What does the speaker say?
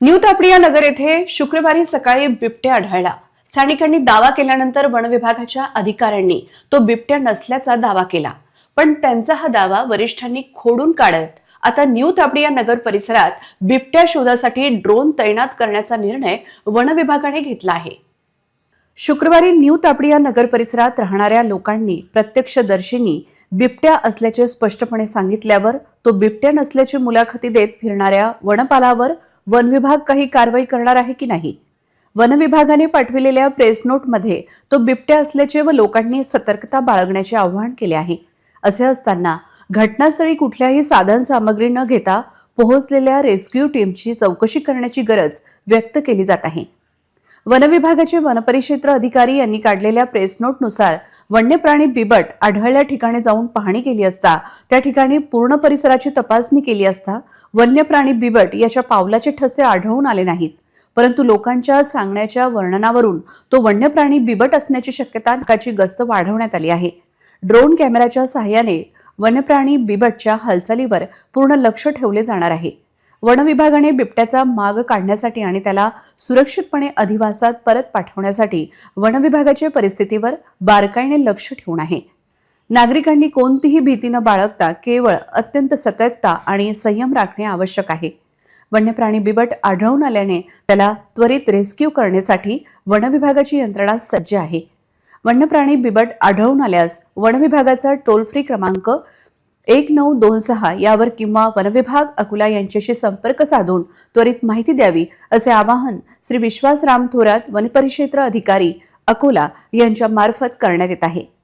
New Tapadia नगर येथे शुक्रवारी सकाळी बिबट्या आढळला. स्थानिकांनी दावा केल्यानंतर वन विभागाच्या अधिकाऱ्यांनी तो बिबट्या नसल्याचा दावा केला. पण त्यांचा हा दावा वरिष्ठांनी खोडून काढत आता न्यू तापडिया नगर परिसरात बिबट्या शोधासाठी ड्रोन तैनात करण्याचा निर्णय वन विभागाने घेतला आहे. शुक्रवारी न्यू तापडिया नगर परिसरात राहणाऱ्या लोकांनी प्रत्यक्षदर्शींनी बिबट्या असल्याचे स्पष्टपणे सांगितल्यावर तो बिबट्या नसल्याची मुलाखती देत फिरणाऱ्या वनपालावर वन विभाग काही कारवाई करणार आहे की नाही? वनविभागाने पाठविलेल्या प्रेस नोटमध्ये तो बिबट्या असल्याचे व लोकांनी सतर्कता बाळगण्याचे आवाहन केले आहे. असे असताना घटनास्थळी कुठल्याही साधन सामग्री न घेता पोहोचलेल्या रेस्क्यू टीमची चौकशी करण्याची गरज व्यक्त केली जात आहे. वनविभागाचे वनपरिक्षेत्र अधिकारी यांनी काढलेल्या प्रेस नोटनुसार वन्यप्राणी बिबट आढळल्या ठिकाणी जाऊन पाहणी केली असता त्या ठिकाणी पूर्ण परिसराची तपासणी केली असता वन्यप्राणी बिबट याच्या पावलाचे ठसे आढळून आले नाहीत. परंतु लोकांच्या सांगण्याच्या वर्णनावरून तो वन्यप्राणी बिबट असण्याची शक्यता नाकाची गस्त वाढवण्यात आली आहे. ड्रोन कॅमेराच्या सहाय्याने वन्यप्राणी बिबटच्या हालचालीवर पूर्ण लक्ष ठेवले जाणार आहे. वनविभागाने बिबट्याचा माग काढण्यासाठी आणि त्याला सुरक्षितपणे अधिवासात परत पाठवण्यासाठी वन विभागाच्या परिस्थितीवर बारकाईने लक्ष ठेवून आहे. नागरिकांनी कोणतीही भीती न बाळगता केवळ अत्यंत सतर्कता आणि संयम राखणे आवश्यक आहे. वन्यप्राणी बिबट आढळून आल्याने त्याला त्वरित रेस्क्यू करण्यासाठी वन विभागाची यंत्रणा सज्ज आहे. वन्यप्राणी बिबट आढळून आल्यास वन विभागाचा टोल फ्री क्रमांक एक नऊ दोन सहा यावर किंवा वनविभाग अकोला यांच्याशी संपर्क साधून त्वरित माहिती द्यावी असे आवाहन श्री विश्वास राम थोरात वनपरिक्षेत्र अधिकारी अकोला यांच्या मार्फत करण्यात येत आहे.